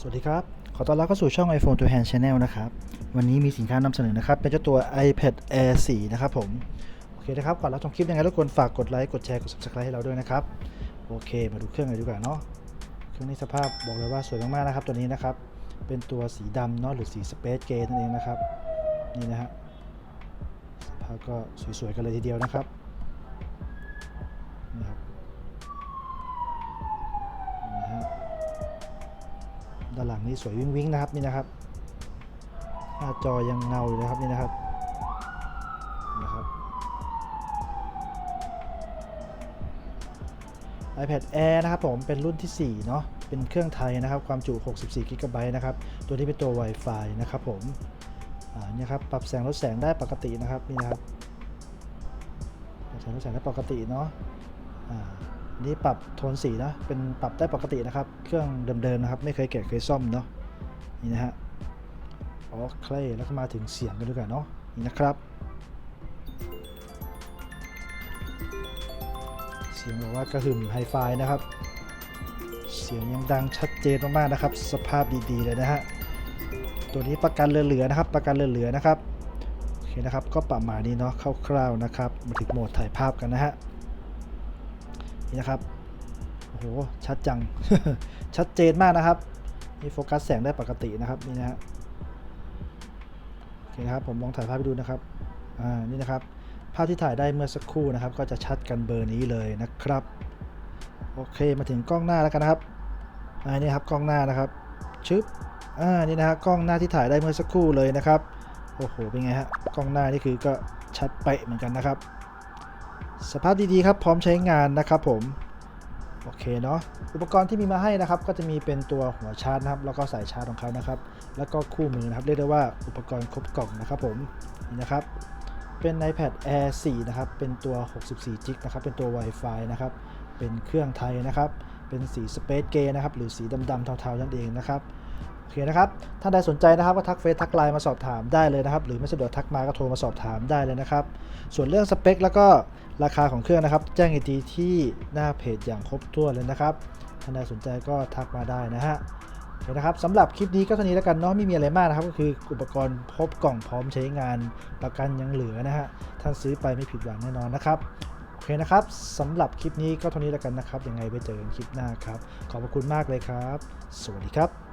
สวัสดีครับ ขอต้อนรับเข้าสู่ช่อง iPhone to Hand Channel นะครับ วันนี้มีสินค้านำเสนอนะครับ เป็นเจ้าตัว iPad Air 4 นะครับผม โอเคนะครับ ก่อนรับชมคลิปยังไงรบกวนฝากกดไลค์ กดแชร์ กด subscribe ให้เราด้วยนะครับ โอเค มาดูเครื่องเลยดีกว่าเนาะ เครื่องนี้สภาพบอกเลยว่าสวยมากๆนะครับ ตัวนี้นะครับ เป็นตัวสีดำเนาะหรือสี Space Gray นั่นเองนะครับ นี่นะฮะ สภาพก็สวยๆกันเลยทีเดียวนะครับ นี่ครับนี่ฮะ ด้านหลังนี่สวยวิ้งวิ้งๆนะครับนี่นะครับหน้าจอยังเงาอยู่นะครับนี่นะครับนะครับ iPad Air นะครับผมเป็นรุ่นที่ 4 เนาะเป็นเครื่องไทยนะครับ ความจุ 64 g b นะครับ ตัวที่เป็นตัว Wi-Fi นะครับผมเนี่ยครับ ปรับแสงลดแสงได้ปกตินะครับ นี่นะครับปรับแสงลดแสงได้ปกติเนาะ นี่ปรับโทนสีนะ เป็นปรับได้ปกตินะครับ เครื่องเดิมๆนะครับ ไม่เคยแกะเคยซ่อมเนาะ นี่นะฮะ โอเค แล้วก็มาถึงเสียงกันด้วยกันเนาะ นี่นะครับ เสียงบอกว่ากระหึ่มไฮไฟนะครับ เสียงยังดังชัดเจนมากๆนะครับ สภาพดีๆเลยนะฮะ ตัวนี้ประกันเหลือๆนะครับ ประกันเหลือๆนะครับ โอเคนะครับ ก็ประมาณนี้เนาะ คร่าวๆนะครับ มาถึงโหมดถ่ายภาพกันนะฮะ นี่นะครับโอ้โหชัดจัง ชัดเจนมากนะครับนี่โฟกัสแสงได้ปกตินะครับนี่นะฮะโอเคครับผมลองถ่ายภาพไปดูนะครับอ่านี่นะครับ ภาพที่ถ่ายได้เมื่อสักครู่นะครับ ก็จะชัดกันเบอร์นี้เลยนะครับโอเคมาถึงกล้องหน้าแล้วกันนะครับอ่านี่ครับกล้องหน้านะครับชึบอ่านี่นะฮะกล้องหน้าที่ถ่ายได้เมื่อสักครู่เลยนะครับโอ้โหเป็นไงฮะกล้องหน้านี่คือก็ชัดเป๊ะเหมือนกันนะครับ สภาพดีๆครับพร้อมใช้งานนะครับผมโอเคเนาะอุปกรณ์ที่มีมาให้นะครับ ก็จะมีเป็นตัวหัวชาร์จนะครับ แล้วก็สายชาร์จของเขานะครับ แล้วก็คู่มือนะครับ เรียกได้ว่าอุปกรณ์ครบกล่องนะครับผมนี่นะครับ เป็น iPad Air 4 นะครับ เป็นตัว 64 g b นะครับ เป็นตัว Wi-Fi นะครับ เป็นเครื่องไทยนะครับ เป็นสี Space Gray นะครับ หรือสีดำๆเทาๆนั่นเองนะครับ โอเคนะครับถ้านใดสนใจนะครับก็ทักเฟซทักไลน์มาสอบถามได้เลยนะครับ หรือไม่สะดวกทักมาก็โทรมาสอบถามได้เลยนะครับ ส่วนเรื่องสเปค แล้วก็ราคาของเครื่องนะครับ แจ้งอีกทีที่หน้าเพจอย่างครบถ้วนเลยนะครับ ท่านใดสนใจก็ทักมาได้นะฮะโอเคนะครับสำหรับคลิปนี้ก็เท่านี้แล้วกันเนาะไม่มีอะไรมากนะครับ ก็คืออุปกรณ์ครบกล่องพร้อมใช้งานประกันยังเหลือนะฮะ ท่านซื้อไปไม่ผิดหวังแน่นอนนะครับโอเคนะครับสำหรับคลิปนี้ก็เท่านี้แล้วกันนะครับ ยังไงไปเจอกันคลิปหน้าครับ ขอบพระคุณมากเลยครับ สวัสดีครับ